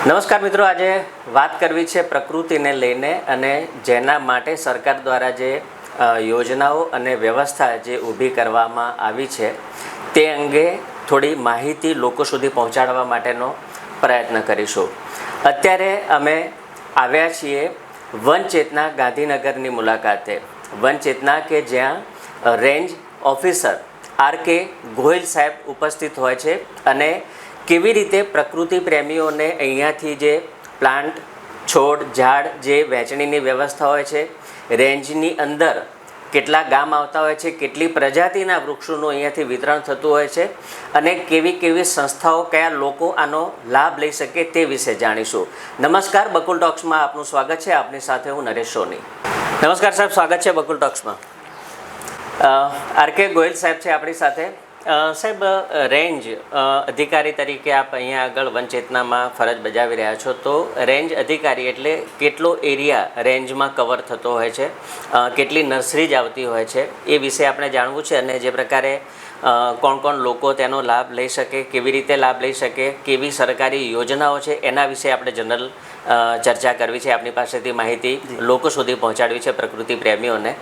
નમસ્કાર મિત્રો, આજે વાત કરવી છે પ્રકૃતિને લઈને અને જેના માટે સરકાર દ્વારા જે યોજનાઓ અને વ્યવસ્થા જે ઊભી કરવામાં આવી છે, તે અંગે થોડી માહિતી લોકો સુધી પહોંચાડવા માટેનો પ્રયત્ન કરીશું. અત્યારે અમે આવ્યા છીએ વનચેતના ગાંધીનગરની મુલાકાતે. વનચેતના કે જ્યાં range officer R K Gohil સાહેબ ઉપસ્થિત હોય છે અને કેવી રીતે પ્રકૃતિ પ્રેમીઓને અહીંયાથી જે પ્લાન્ટ, છોડ, ઝાડ, જે વહેંચણીની વ્યવસ્થા હોય છે, રેન્જની અંદર કેટલા ગામ આવતા હોય છે, કેટલી પ્રજાતિના વૃક્ષોનું અહીંયાથી વિતરણ થતું હોય છે અને કેવી કેવી સંસ્થાઓ, કયા લોકો આનો લાભ લઈ શકે તે વિશે જાણીશું. નમસ્કાર, બકુલ ટોક્સમાં આપનું સ્વાગત છે. આપની સાથે હું નરેશ સોની. નમસ્કાર સાહેબ, સ્વાગત છે બકુલ ટોક્સમાં. આર કે ગોયલ સાહેબ છે આપણી સાથે. સાહેબ રેન્જ અધિકારી તરીકે આપ અહીંયા આગળ વનચેતનામાં ફરજ બજાવી રહ્યા છો. તો રેન્જ અધિકારી એટલે કેટલો એરિયા રેન્જમાં કવર થતો હોય છે? કેટલી કેટલી નર્સરીજ આવતી હોય છે? એ વિશે આપણે જાણવું છે અને જે પ્રકારે કોણ કોણ લોકો તેનો લાભ લઈ શકે કેવી રીતે લાભ લઈ શકે કેવી સરકારી યોજનાઓ છે એના વિશે આપણે જનરલ ચર્ચા કરવી છે. આપની પાસેથી માહિતી લોકો સુધી પહોંચાડવી છે પ્રકૃતિ પ્રેમીઓને.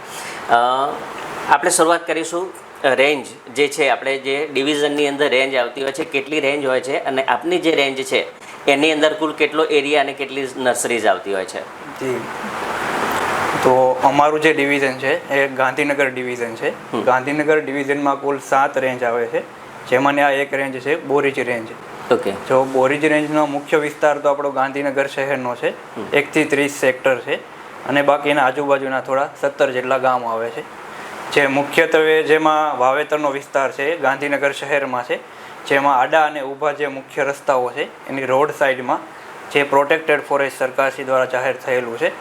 આપણે શરૂઆત કરીશું રેન્જ જે છે આપણે જે ડિવિઝનની અંદર રેન્જ આવતી હોય છે કેટલી રેન્જ હોય છે અને આપની જે રેન્જ છે એની અંદર કુલ કેટલો એરિયા અને કેટલી નર્સરીઝ આવતી હોય છે? જી. તો અમારું જે ડિવિઝન છે એ ગાંધીનગર ડિવિઝન છે. ગાંધીનગર ડિવિઝનમાં કુલ સાત રેન્જ આવે છે. જેમાંની આ એક રેન્જ છે બોરીજ રેન્જ. ઓકે. જો બોરીજ રેન્જનો મુખ્ય વિસ્તાર તો આપણો ગાંધીનગર શહેરનો છે. એકથી ત્રીસ સેક્ટર છે. અને બાકીના આજુબાજુના થોડા સત્તર જેટલા ગામો આવે છે. જે મુખ્યત્વે જેમાં વાવેતરનો વિસ્તાર છે એ ગાંધીનગર શહેરમાં છે જેમાં આડા અને ઊભા જે મુખ્ય રસ્તાઓ છે એની રોડ સાઈડમાં જે પ્રોટેક્ટેડ ફોરેસ્ટ સરકારશ્રી દ્વારા જાહેર થયેલું છે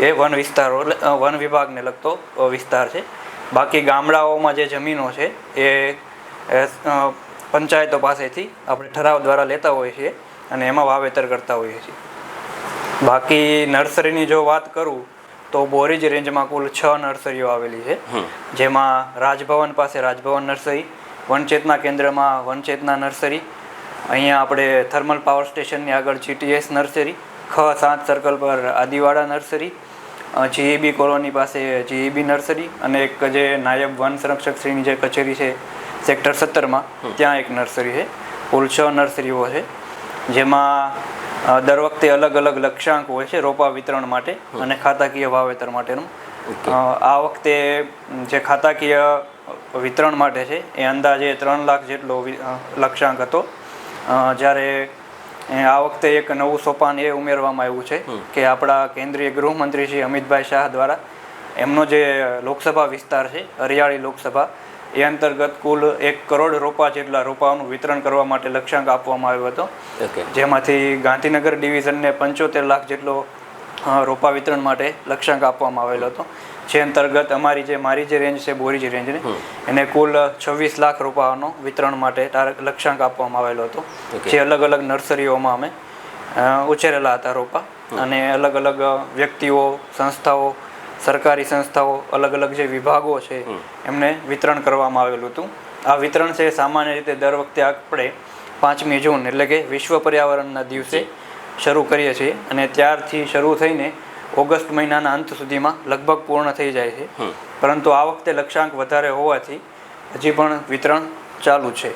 એ વન વિસ્તારો વન વિભાગને લગતો વિસ્તાર છે. બાકી ગામડાઓમાં જે જમીનો છે એ, પંચાયતો પાસેથી આપણે ઠરાવ દ્વારા લેતા હોઈએ છીએ અને એમાં વાવેતર કરતા હોઈએ છીએ. બાકી નર્સરીની જો વાત કરું તો બોરીજ રેન્જમાં કુલ છ નર્સરીઓ આવેલી છે. જેમાં રાજભવન પાસે રાજભવન નર્સરી વનચેતના કેન્દ્રમાં વનચેતના નર્સરી અહીંયા આપણે થર્મલ પાવર સ્ટેશનની આગળ જીટીએસ નર્સરી ખ સાત સર્કલ પર આદિવાડા નર્સરી જીઈબી કોલોની પાસે જીઈબી નર્સરી અને એક જે નાયબ વન સંરક્ષક શ્રીની જે કચેરી છે સેક્ટર સત્તરમાં ત્યાં એક નર્સરી છે. કુલ છ નર્સરીઓ છે. જેમાં દર વખતે અલગ અલગ લક્ષ્યાંક હોય છે રોપા વિતરણ માટે અને ખાતાકીય વાવેતર માટેનું. આ વખતે જે ખાતાકીય વિતરણ માટે છે એ અંદાજે ત્રણ લાખ જેટલો લક્ષ્યાંક હતો. જ્યારે આ વખતે એક નવું સોપાન એ ઉમેરવામાં આવ્યું છે કે આપણા કેન્દ્રીય ગૃહમંત્રી શ્રી અમિતભાઈ શાહ દ્વારા એમનો જે લોકસભા વિસ્તાર છે હરિયાળી લોકસભા એ અંતર્ગત કુલ એક કરોડ રોપા જેટલા રોપાઓનું વિતરણ કરવા માટે લક્ષ્યાંક આપવામાં આવ્યો હતો. જેમાંથી ગાંધીનગર ડિવિઝનને પંચોતેર લાખ જેટલો રોપા વિતરણ માટે લક્ષ્યાંક આપવામાં આવેલો હતો. જે અંતર્ગત અમારી જે મારી જે રેન્જ છે બોરીજી રેન્જની એને કુલ છવ્વીસ લાખ રોપાઓનો વિતરણ માટે લક્ષ્યાંક આપવામાં આવેલો હતો. જે અલગ અલગ નર્સરીઓમાં અમે ઉછેરેલા હતા રોપા. અને અલગ અલગ વ્યક્તિઓ સંસ્થાઓ સરકારી સંસ્થાઓ અલગ અલગ જે વિભાગો છે એમને વિતરણ કરવામાં આવેલું હતું. આ વિતરણ છે સામાન્ય રીતે દર વખતે આપણે પાંચમી જૂન એટલે કે વિશ્વ પર્યાવરણના દિવસે શરૂ કરીએ છીએ અને ત્યારથી શરૂ થઈને ઓગસ્ટ મહિનાના અંત સુધીમાં લગભગ પૂર્ણ થઈ જાય છે. પરંતુ આ વખતે લક્ષ્યાંક વધારે હોવાથી હજી પણ વિતરણ ચાલુ છે.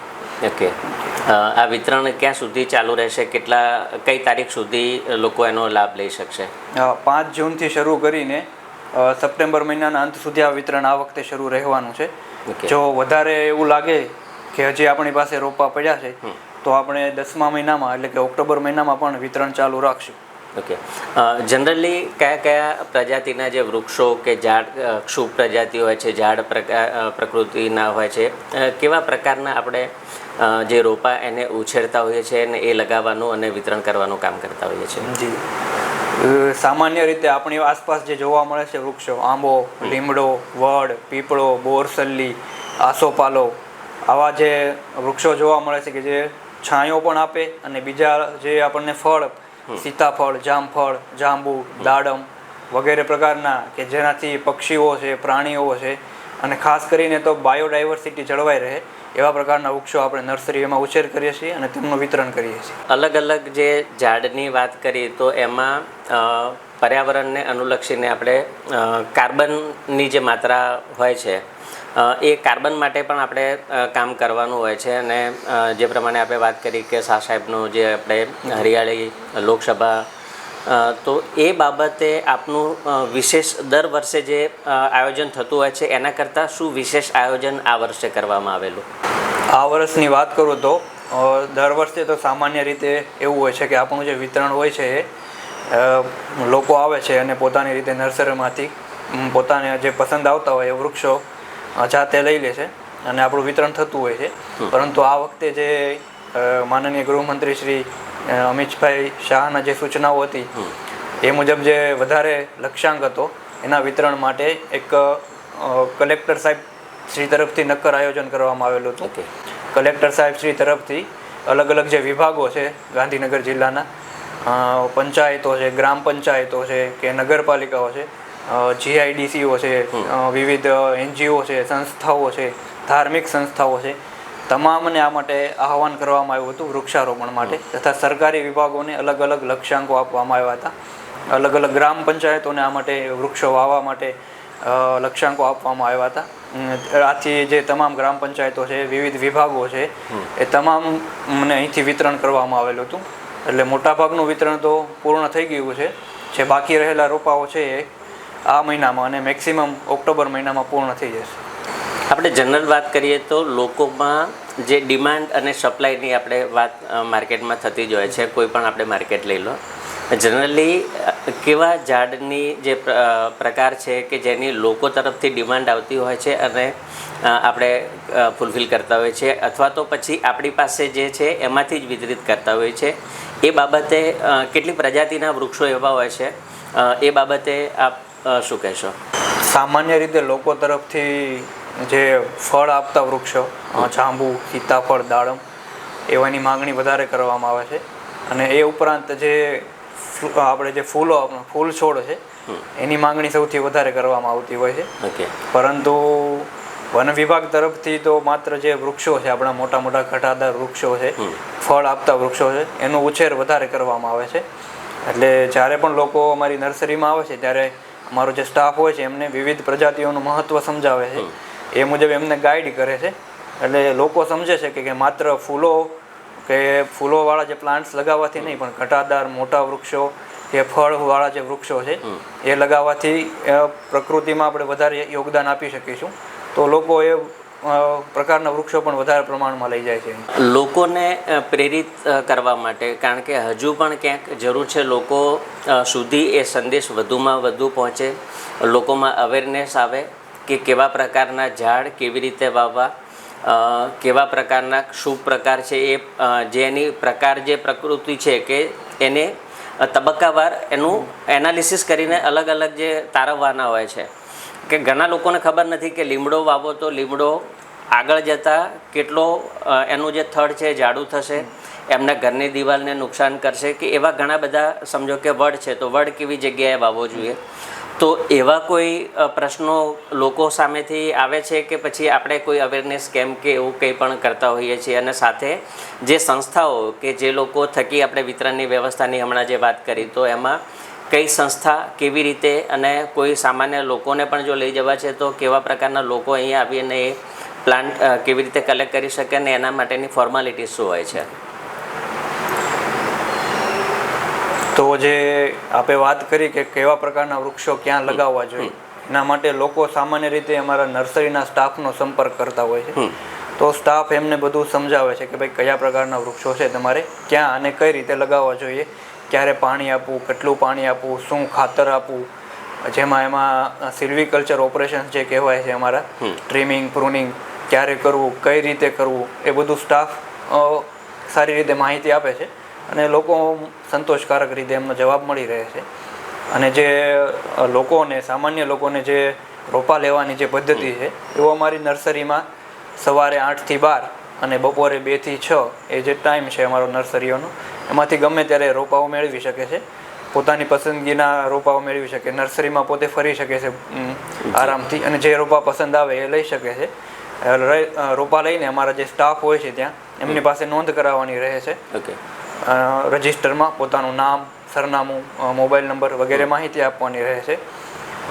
ઓકે. આ વિતરણ ક્યાં સુધી ચાલુ રહેશે? કેટલા કઈ તારીખ સુધી લોકો એનો લાભ લઈ શકશે? પાંચ જૂનથી શરૂ કરીને સપ્ટેમ્બર મહિનાના અંત સુધી આ વિતરણ આ વખતે શરૂ રહેવાનું છે. જો વધારે એવું લાગે કે હજી આપણી પાસે રોપા પડ્યા છે તો આપણે દસમા મહિનામાં એટલે કે ઓક્ટોબર મહિનામાં પણ વિતરણ ચાલુ રાખશું. ઓકે જનરલી કયા કયા પ્રજાતિના જે વૃક્ષો કે ઝાડ ક્ષુભ ક્ષુપ પ્રજાતિ હોય છે ઝાડ પ્રકૃતિના હોય છે કેવા પ્રકારના આપણે જે રોપા એને ઉછેરતા હોઈએ છીએ અને એ લગાવવાનું અને વિતરણ કરવાનું કામ કરતા હોઈએ છીએ જી. સામાન્ય રીતે આપણી આસપાસ જે જોવા મળે છે વૃક્ષો આંબો લીમડો વડ પીપળો બોરસલ્લી આસોપાલો આવા જે વૃક્ષો જોવા મળે છે કે જે છાંયો પણ આપે અને બીજા જે આપણને ફળ સીતાફળ જામફળ જાંબુ દાડમ વગેરે પ્રકારના કે જેનાથી પક્ષીઓ છે પ્રાણીઓ છે અને ખાસ કરીને તો બાયોડાયવર્સિટી જળવાઈ રહે એવા પ્રકારના વૃક્ષો આપણે નર્સરીમાં ઉછેર કરીએ છીએ અને તેમનું વિતરણ કરીએ છીએ. અલગ અલગ જે ઝાડની વાત કરીએ તો એમાં પર્યાવરણને અનુલક્ષીને આપણે કાર્બનની જે માત્રા હોય છે એ કાર્બન માટે પણ આપણે કામ કરવાનું હોય છે અને જે પ્રમાણે આપણે વાત કરી કે શાહ સાહેબનું જે આપણે હરિયાળી લોકસભા તો એ બાબતે આપનું વિશેષ દર વર્ષે જે આયોજન થતું હોય છે એના કરતાં શું વિશેષ આયોજન આ વર્ષે કરવામાં આવેલું? આ વર્ષની વાત કરું તો દર વર્ષે તો સામાન્ય રીતે એવું હોય છે કે આપણું જે વિતરણ હોય છે એ લોકો આવે છે અને પોતાની રીતે નર્સરીમાંથી પોતાને જે પસંદ આવતા હોય એ વૃક્ષો જાતે લઈ લે છે અને આપણું વિતરણ થતું હોય છે. પરંતુ આ વખતે જે માનનીય ગૃહમંત્રી શ્રી અમિતભાઈ શાહના જે સૂચનાઓ હતી એ મુજબ જે વધારે લક્ષ્યાંક હતો એના વિતરણ માટે એક કલેક્ટર સાહેબ શ્રી તરફથી નક્કર આયોજન કરવામાં આવેલું હતું. કલેક્ટર સાહેબ શ્રી તરફથી અલગ અલગ જે વિભાગો છે ગાંધીનગર જિલ્લાના પંચાયતો છે ગ્રામ પંચાયતો છે કે નગરપાલિકાઓ છે જીઆઈડીસીઓ છે વિવિધ એનજીઓ છે સંસ્થાઓ છે ધાર્મિક સંસ્થાઓ છે તમામને આ માટે આહવાન કરવામાં આવ્યું હતું વૃક્ષારોપણ માટે તથા સરકારી વિભાગોને અલગ અલગ લક્ષ્યાંકો આપવામાં આવ્યા હતા. અલગ અલગ ગ્રામ પંચાયતોને આ માટે વૃક્ષો વાવવા માટે લક્ષ્યાંકો આપવામાં આવ્યા હતા. આથી જે તમામ ગ્રામ પંચાયતો છે વિવિધ વિભાગો છે એ તમામને અહીંથી વિતરણ કરવામાં આવેલું હતું. એટલે મોટાભાગનું વિતરણ તો પૂર્ણ થઈ ગયું છે. જે બાકી રહેલા રોપાઓ છે એ આ મહિનામાં અને મેક્સિમમ ઓક્ટોબર મહિનામાં પૂર્ણ થઈ જશે. આપણે જનરલ વાત કરીએ તો લોકોમાં જે ડિમાન્ડ અને સપ્લાયની આપણે વાત માર્કેટમાં થતી જ હોય છે, કોઈ પણ આપણે માર્કેટ લઈ લો. જનરલી કેવા ઝાડની જે પ્રકાર છે કે જેની લોકો તરફથી ડિમાન્ડ આવતી હોય છે અને આપણે ફૂલફિલ કરતા હોય છે, અથવા તો પછી આપણી પાસે જે છે એમાંથી જ વિતરિત કરતા હોય છે, એ બાબતે કેટલી પ્રજાતિના વૃક્ષો એવા હોય છે એ બાબતે આપ શું કહેશો? સામાન્ય રીતે લોકો તરફથી જે ફળ આપતા વૃક્ષો જાંબુ સીતાફળ દાડમ એવાની માંગણી વધારે કરવામાં આવે છે. અને એ ઉપરાંત જે આપણે જે ફૂલો ફૂલ છોડ છે એની માંગણી સૌથી વધારે કરવામાં આવતી હોય છે. પરંતુ વન વિભાગ તરફથી તો માત્ર જે વૃક્ષો છે આપણા મોટા મોટા ઘટાદાર વૃક્ષો છે ફળ આપતા વૃક્ષો છે એનો ઉછેર વધારે કરવામાં આવે છે. એટલે જ્યારે પણ લોકો અમારી નર્સરીમાં આવે છે ત્યારે અમારો જે સ્ટાફ હોય છે એમને વિવિધ પ્રજાતિઓનું મહત્ત્વ સમજાવે છે. એ મુજબ એમને ગાઈડ કરે છે. એટલે લોકો સમજે છે કે કે માત્ર ફૂલો કે ફૂલોવાળા જે પ્લાન્ટ્સ લગાવવાથી નહીં પણ ઘટાદાર મોટા વૃક્ષો કે ફળવાળા જે વૃક્ષો છે એ લગાવવાથી પ્રકૃતિમાં આપણે વધારે યોગદાન આપી શકીશું. તો લોકો એ પ્રકારના વૃક્ષો પણ વધારે પ્રમાણમાં લઈ જાય છે. લોકોને પ્રેરિત કરવા માટે કારણ કે હજુ પણ ક્યાંક જરૂર છે લોકો સુધી એ સંદેશ વધુમાં વધુ પહોંચે લોકોમાં અવેરનેસ આવે કે કેવા પ્રકારના ઝાડ કેવી રીતે વાવવા કેવા પ્રકારના શું પ્રકાર છે એ જેની પ્રકાર જે પ્રકૃતિ છે કે એને તબક્કાવાર એનું એનાલિસિસ કરીને અલગ અલગ જે તારવવાના હોય છે. કે ઘણા લોકોને ખબર નથી કે લીમડો વાવો તો લીમડો આગળ જતાં કેટલો એનું જે થડ છે જાડું થશે. એમના ઘરની દિવાલને નુકસાન કરશે કે એવા ઘણા બધા સમજો કે વડ છે, તો વડ કેવી જગ્યાએ વાવવો જોઈએ? તો એવા કોઈ પ્રશ્નો લોકો સામેથી આવે છે કે પછી આપણે કોઈ અવેરનેસ કેમ કે એવું કંઈ પણ કરતા હોઈએ છીએ? અને સાથે જે સંસ્થાઓ કે જે લોકો થકી આપણે વિતરણની વ્યવસ્થાની હમણાં જે વાત કરી, તો એમાં કઈ સંસ્થા કેવી રીતે અને કોઈ સામાન્ય લોકોને પણ જો લઈ જવા છે, તો કેવા પ્રકારના લોકો અહીંયા આવીને એ પ્લાન્ટ કેવી રીતે કલેક્ટ કરી શકે ને એના માટેની ફોર્માલિટી શું હોય છે? તો જે આપે વાત કરી કે કેવા પ્રકારના વૃક્ષો ક્યાં લગાવવા જોઈએ એના માટે લોકો સામાન્ય રીતે અમારા નર્સરીના સ્ટાફનો સંપર્ક કરતા હોય છે. તો સ્ટાફ એમને બધું સમજાવે છે કે ભાઈ કયા પ્રકારના વૃક્ષો છે તમારે ક્યાં અને કઈ રીતે લગાવવા જોઈએ ક્યારે પાણી આપવું કેટલું પાણી આપવું શું ખાતર આપવું. જેમાં એમાં સિલ્વીકલ્ચર ઓપરેશન જે કહેવાય છે અમારા ટ્રીમિંગ પ્રુનિંગ ક્યારે કરવું કઈ રીતે કરવું એ બધું સ્ટાફ સારી રીતે માહિતી આપે છે. અને લોકો સંતોષકારક રીતે એમનો જવાબ મળી રહે છે. અને જે લોકોને સામાન્ય લોકોને જે રોપા લેવાની જે પદ્ધતિ છે એવો અમારી નર્સરીમાં સવારે આઠથી બાર અને બપોરે બેથી છ એ જે ટાઈમ છે અમારો નર્સરીઓનો એમાંથી ગમે ત્યારે રોપાઓ મેળવી શકે છે. પોતાની પસંદગીના રોપાઓ મેળવી શકે નર્સરીમાં પોતે ફરી શકે છે આરામથી. અને જે રોપા પસંદ આવે એ લઈ શકે છે. રોપા લઈને અમારા જે સ્ટાફ હોય છે ત્યાં એમની પાસે નોંધ કરાવવાની રહે છે. ઓકે. રજિસ્ટરમાં પોતાનું નામ સરનામું મોબાઈલ નંબર વગેરે માહિતી આપવાની રહે છે.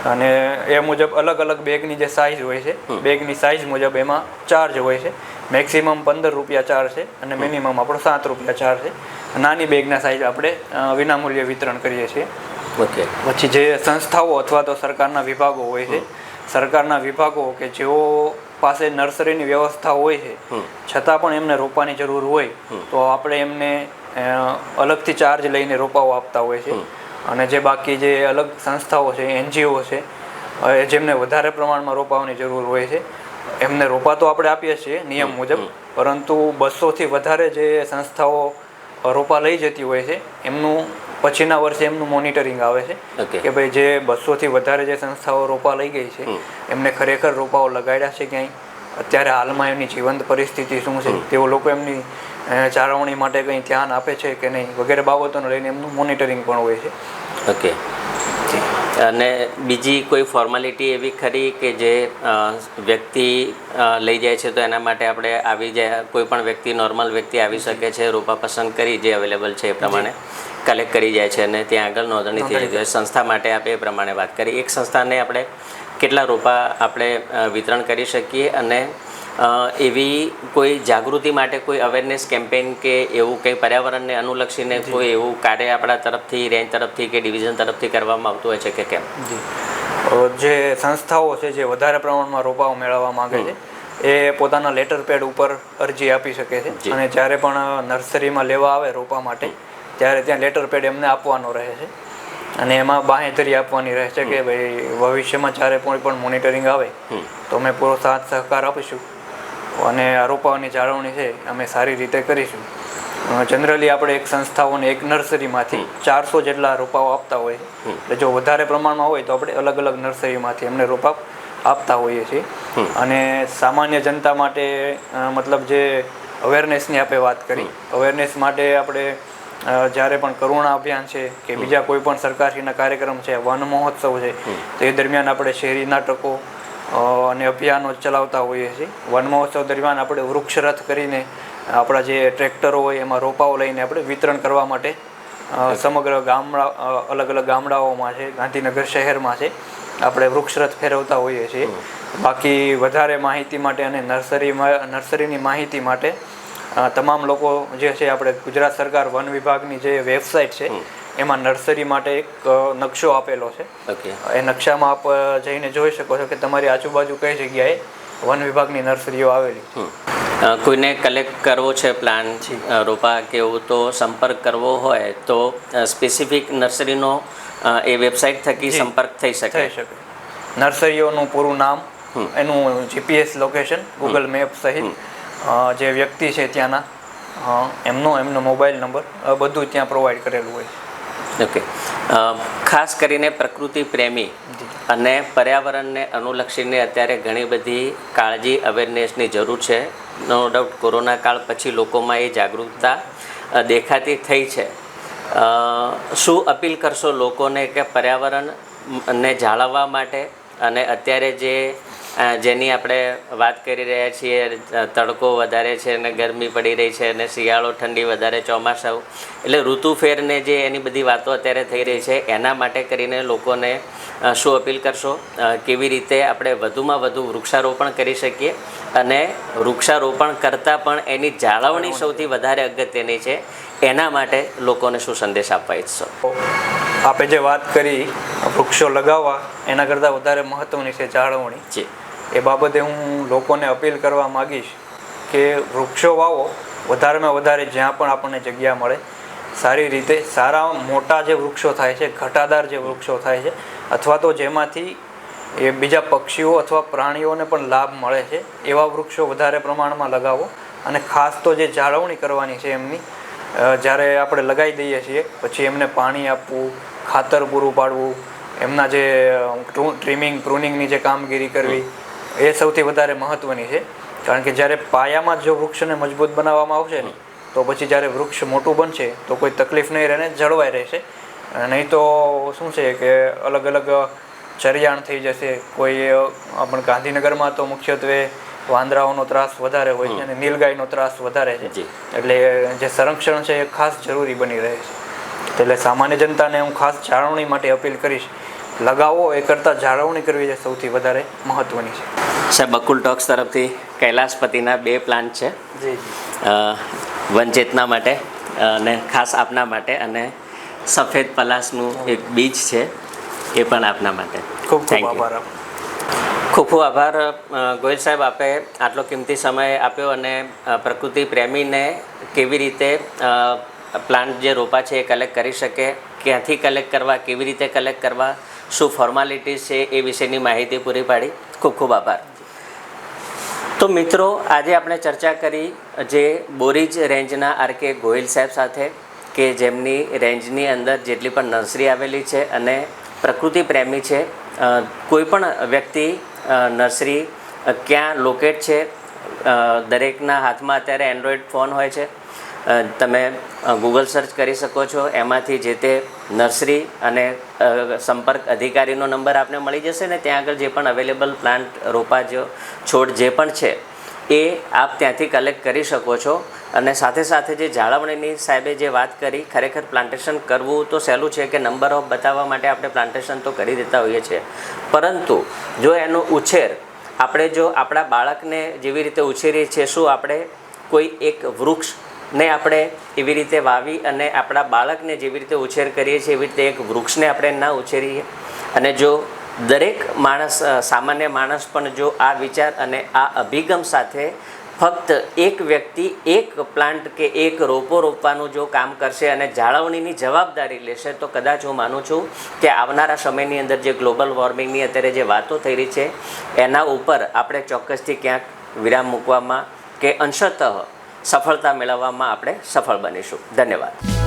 અને એ મુજબ અલગ અલગ બેગની જે સાઇઝ હોય છે બેગની સાઇઝ મુજબ એમાં ચાર્જ હોય છે. મેક્સિમમ પંદર રૂપિયા ચાર્જ છે અને મિનિમમ આપણો સાત રૂપિયા ચાર્જ છે. નાની બેગના સાઇઝ આપણે વિનામૂલ્યે વિતરણ કરીએ છીએ. ઓકે. પછી જે સંસ્થાઓ અથવા તો સરકારના વિભાગો હોય છે સરકારના વિભાગો કે જેઓ પાસે નર્સરીની વ્યવસ્થા હોય છે છતાં પણ એમને રોપવાની જરૂર હોય તો આપણે એમને અલગથી ચાર્જ લઈને રોપાઓ આપતા હોય છે. અને જે બાકી જે અલગ સંસ્થાઓ છે એનજીઓ છે જેમને વધારે પ્રમાણમાં રોપાઓની જરૂર હોય છે એમને રોપા તો આપણે આપીએ છીએ નિયમ મુજબ. પરંતુ બસોથી વધારે જે સંસ્થાઓ રોપા લઈ જતી હોય છે એમનું પછીના વર્ષે એમનું મોનિટરિંગ આવે છે. કે ભાઈ જે બસોથી વધારે જે સંસ્થાઓ રોપા લઈ ગઈ છે એમને ખરેખર રોપાઓ લગાડ્યા છે ક્યાંય? અત્યારે હાલમાં એમની જીવંત પરિસ્થિતિ શું છે? તેઓ લોકો એમની જાળવણી માટે કંઈ ધ્યાન આપે છે કે નહીં વગેરે બાબતોને લઈને એમનું મોનિટરિંગ પણ હોય છે. ઓકે. અને બીજી કોઈ ફોર્માલિટી એવી ખરી કે જે વ્યક્તિ લઈ જાય છે તો એના માટે આપણે આવી જાય કોઈ પણ વ્યક્તિ નોર્મલ વ્યક્તિ આવી શકે છે રોપા પસંદ કરી જે અવેલેબલ છે એ પ્રમાણે કલેક્ટ કરી જાય છે અને ત્યાં આગળ નોંધણી થઈ જતી સંસ્થા માટે આપણે એ પ્રમાણે વાત કરી. એક સંસ્થાને આપણે કેટલા રોપા આપણે વિતરણ કરી શકીએ અને એવી કોઈ જાગૃતિ માટે કોઈ અવેરનેસ કેમ્પેઇન કે એવું કંઈ પર્યાવરણને અનુલક્ષીને કોઈ એવું કાર્ય આપણા તરફથી રેન્જ તરફથી કે ડિવિઝન તરફથી કરવામાં આવતું હોય છે કે કેમ? જે. સંસ્થાઓ છે જે વધારે પ્રમાણમાં રોપાઓ મેળવવા માંગે છે એ પોતાના લેટર પેડ ઉપર અરજી આપી શકે છે. અને જ્યારે પણ નર્સરીમાં લેવા આવે રોપા માટે ત્યારે ત્યાં લેટર પેડ એમને આપવાનો રહે છે. અને એમાં બાંહેધરી આપવાની રહે છે કે ભાઈ ભવિષ્યમાં જ્યારે કોઈ પણ મોનિટરિંગ આવે તો અમે પૂરો સાથ સહકાર આપીશું. અને આ રોપાઓની જાળવણી છે અમે સારી રીતે કરીશું. જનરલી આપણે એક સંસ્થાઓને એક નર્સરીમાંથી ચારસો જેટલા રોપાઓ આપતા હોય. એટલે જો વધારે પ્રમાણમાં હોય તો આપણે અલગ અલગ નર્સરીમાંથી એમને રોપા આપતા હોઈએ છીએ. અને સામાન્ય જનતા માટે મતલબ જે અવેરનેસની આપણે વાત કરી. અવેરનેસ માટે આપણે જ્યારે પણ કરુણા અભિયાન છે કે બીજા કોઈ પણ સરકારશ્રીના કાર્યક્રમ છે વન મહોત્સવ છે તો એ દરમિયાન આપણે શેરી નાટકો અને અભિયાનો ચલાવતા હોઈએ છીએ. વન મહોત્સવ દરમિયાન આપણે વૃક્ષરથ કરીને આપણા જે ટ્રેક્ટરો હોય એમાં રોપાઓ લઈને આપણે વિતરણ કરવા માટે સમગ્ર ગામડા અલગ અલગ ગામડાઓમાં છે ગાંધીનગર શહેરમાં છે આપણે વૃક્ષરથ ફેરવતા હોઈએ છીએ. બાકી વધારે માહિતી માટે અને નર્સરીમાં નર્સરીની માહિતી માટે તમામ લોકો જે છે આપણે ગુજરાત સરકાર વન વિભાગની જે વેબસાઇટ છે એમાં નર્સરી માટે એક નકશો આપેલો છે. ઓકે. એ નકશામાં આપ જઈને જોઈ શકો છો કે તમારી આજુબાજુ કઈ જગ્યાએ વન વિભાગની નર્સરીઓ આવેલી. કોઈને કલેક્ટ કરવો છે પ્લાન રોપા કે એવું તો સંપર્ક કરવો હોય તો સ્પેસિફિક નર્સરીનો એ વેબસાઇટ થકી સંપર્ક થઈ શકે. થઈ શકે. નર્સરીઓનું પૂરું નામ એનું જીપીએસ લોકેશન ગૂગલ મેપ સહિત જે વ્યક્તિ છે ત્યાંના એમનો એમનો મોબાઈલ નંબર બધું ત્યાં પ્રોવાઈડ કરેલું હોય છે. ઓકે ખાસ કરીને પ્રકૃતિ પ્રેમી અને પર્યાવરણને અનુલક્ષીને અત્યારે ઘણી બધી કાળજી અવેરનેસની જરૂર છે. નો ડાઉટ કોરોના કાળ પછી લોકોમાં એ જાગૃતતા દેખાતી થઈ છે. શું અપીલ કરશો લોકોને કે પર્યાવરણને જાળવવા માટે? અને અત્યારે જે જેની આપણે વાત કરી રહ્યા છીએ તડકો વધારે છે અને ગરમી પડી રહી છે અને શિયાળો ઠંડી વધારે ચોમાસું એટલે ઋતુ ફેરને જે એની બધી વાતો અત્યારે થઈ રહી છે એના માટે કરીને લોકોને શું અપીલ કરશો? કેવી રીતે આપણે વધુમાં વધુ વૃક્ષારોપણ કરી શકીએ? અને વૃક્ષારોપણ કરતાં પણ એની જાળવણી સૌથી વધારે અગત્યની છે એના માટે લોકોને શું સંદેશ આપવા ઈચ્છશો? આપણે આપે જે વાત કરી વૃક્ષો લગાવવા એના કરતાં વધારે મહત્ત્વની છે જાળવણી. જી. એ બાબતે હું લોકોને અપીલ કરવા માગીશ કે વૃક્ષો વાવો, વધારેમાં વધારે જ્યાં પણ આપણને જગ્યા મળે, સારી રીતે સારા મોટા જે વૃક્ષો થાય છે, ઘટાદાર જે વૃક્ષો થાય છે, અથવા તો જેમાંથી એ બીજા પક્ષીઓ અથવા પ્રાણીઓને પણ લાભ મળે છે, એવા વૃક્ષો વધારે પ્રમાણમાં લગાવો અને ખાસ તો જે જાળવણી કરવાની છે એમની જ્યારે આપણે લગાવી દઈએ છીએ, પછી એમને પાણી આપવું, ખાતર પૂરું પાડવું, એમના જે ટ્રીમિંગ, પ્રુનિંગની જે કામગીરી કરવી એ સૌથી વધારે મહત્ત્વની છે. કારણ કે જ્યારે પાયામાં જ જો વૃક્ષને મજબૂત બનાવવામાં આવશે ને તો પછી જ્યારે વૃક્ષ મોટું બનશે તો કોઈ તકલીફ નહીં રહે ને જળવાઈ રહેશે. નહીં તો શું છે કે અલગ અલગ ચરિયાણ થઈ જશે. કોઈ આપણે ગાંધીનગરમાં તો મુખ્યત્વે વાંદરાઓનો ત્રાસ વધારે હોય છે અને નીલગાયનો ત્રાસ વધારે છે. એટલે જે સંરક્ષણ છે એ ખાસ જરૂરી બની રહે છે. એટલે સામાન્ય જનતાને હું ખાસ જાળવણી માટે અપીલ કરીશ લગાવો એ કરતાં જાળવણી કરવી જે સૌથી વધારે મહત્વની છે. સાહેબ બકુલ ટોક્સ તરફથી કૈલાસપતિના બે પ્લાન છે. જી વનચેતના માટે અને ખાસ આપના માટે અને સફેદ પલાસનું એક બીજ છે એ પણ આપના માટે. ખૂબ ખૂબ. આભાર ખૂબ ખૂબ આભાર. ગોયલ સાહેબ આપે આટલો કિંમતી સમય આપ્યો અને પ્રકૃતિ પ્રેમીને કેવી રીતે પ્લાન્ટ જે રોપા છે એ કલેક્ટ કરી શકે, ક્યાંથી કલેક્ટ કરવા, કેવી રીતે કલેક્ટ કરવા, શું ફોર્માલિટીઝ છે એ વિશેની માહિતી પૂરી પાડી. ખૂબ ખૂબ આભાર. તો મિત્રો, આજે આપણે ચર્ચા કરી જે બોરીજ રેન્જના આર કે ગોહિલ સાહેબ સાથે, કે જેમની રેન્જની અંદર જેટલી પણ નર્સરી આવેલી છે અને પ્રકૃતિ પ્રેમી છે કોઈ પણ વ્યક્તિ નર્સરી, ક્યાં લોકેટ છે દરેકના હાથમાં અત્યારે એન્ડ્રોઈડ ફોન હોય છે તમે ગૂગલ સર્ચ કરી શકો છો. એમાંથી જે તે નર્સરી અને સંપર્ક અધિકારીનો નંબર આપને મળી જશે ને ત્યાં આગળ જે પણ અવેલેબલ પ્લાન્ટ રોપા જો છોડ જે પણ છે, એ આપ ત્યાંથી કલેક્ટ કરી શકો છો. અને સાથે સાથે જે જાળવણીની સાહેબે જે વાત કરી, ખરેખર પ્લાન્ટેશન કરવું તો સહેલું છે કે નંબર ઓફ બતાવવા માટે આપણે પ્લાન્ટેશન તો કરી દેતા હોઈએ છીએ. પરંતુ, જો એનો ઉછેર, આપણે જો આપણા બાળકને જેવી રીતે ઉછેરીએ છીએ, શું આપણે કોઈ એક વૃક્ષને આપણે એવી રીતે વાવી અને આપણા બાળકને જેવી રીતે ઉછેર કરીએ છીએ, એવી રીતે એક વૃક્ષને આપણે ના ઉછેરીએ. અને જો દરેક માણસ સામાન્ય માણસ પણ જો આ વિચાર અને આ અભિગમ સાથે ફક્ત એક વ્યક્તિ, એક પ્લાન્ટ કે એક રોપો રોપવાનું જો કામ કરશે અને જાળવણીની જવાબદારી લેશે, તો કદાચ હું માનું છું કે આવનારા સમયની અંદર જે ગ્લોબલ વોર્મિંગની અત્યારે જે વાતો થઈ રહી છે, એના ઉપર આપણે ચોક્કસથી ક્યાંક વિરામ મૂકવામાં કે અંશતઃ સફળતા મેળવવામાં આપણે સફળ બનીશું. ધન્યવાદ.